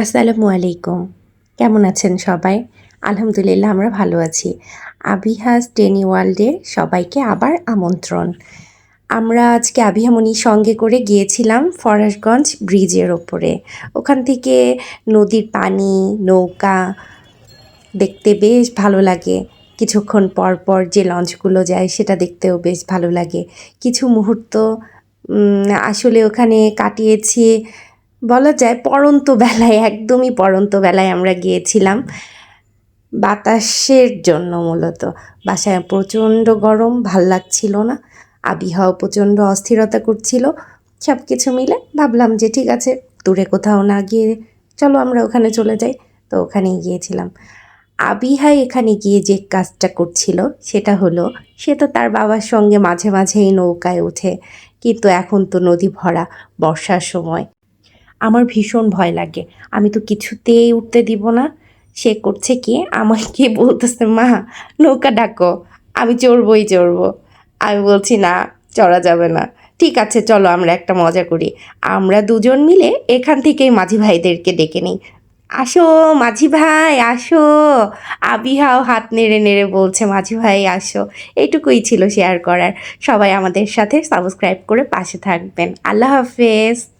আসসালামু আলাইকুম। কেমন আছেন সবাই? আলহামদুলিল্লাহ, আমরা ভালো আছি। আবিহাস টেনি ওয়ার্ল্ডে সবাইকে আবার আমন্ত্রণ। আমরা আজকে আবিহামনির সঙ্গে করে গিয়েছিলাম ফরাসগঞ্জ ব্রিজের ওপরে। ওখান থেকে নদীর পানি, নৌকা দেখতে বেশ ভালো লাগে। কিছুক্ষণ পর পর যে লঞ্চগুলো যায়, সেটা দেখতেও বেশ ভালো লাগে। কিছু মুহূর্ত আসলে ওখানে কাটিয়েছি বলা যায় পড়ন্ত বেলায়, একদমই পড়ন্ত বেলায় আমরা গিয়েছিলাম। বাতাসের জন্য মূলত। বাসায় প্রচণ্ড গরম, ভালো লাগছিল না। আবহাওয়া প্রচণ্ড অস্থিরতা করছিল। সব কিছু মিলে ভাবলাম যে ঠিক আছে, দূরে কোথাও না গিয়ে চলো আমরা ওখানে চলে যাই। তো ওখানেই গিয়েছিলাম। আবিহা এখানে গিয়ে যে কাজটা করছিল, সেটা হলো, সে তো তার বাবার সঙ্গে মাঝে মাঝেই নৌকায় ওঠে। কিন্তু এখন তো নদী ভরা, বর্ষার সময়। আমার ভীষণ ভয় লাগে। আমি তো কিছুতেই উঠতে দিব না। সে করছে কি? আমাকে বলতেছে, মা, নৌকা ডাকো। আমি চড়বই চড়বো। আমি বলছি, না, চড়া যাবে না। ঠিক আছে, চলো আমরা একটা মজা করি। আমরা দুজন মিলে এখান থেকেই মাঝি ভাইদেরকে ডেকে নিই। আসো মাঝি ভাই, আসো। আবিহাও হাত নেড়ে নেড়ে বলছে, মাঝি ভাই, আসো। এইটুকুই ছিল শেয়ার করার। সবাই আমাদের সাথে সাবস্ক্রাইব করে পাশে থাকবেন। আল্লাহ হাফেজ।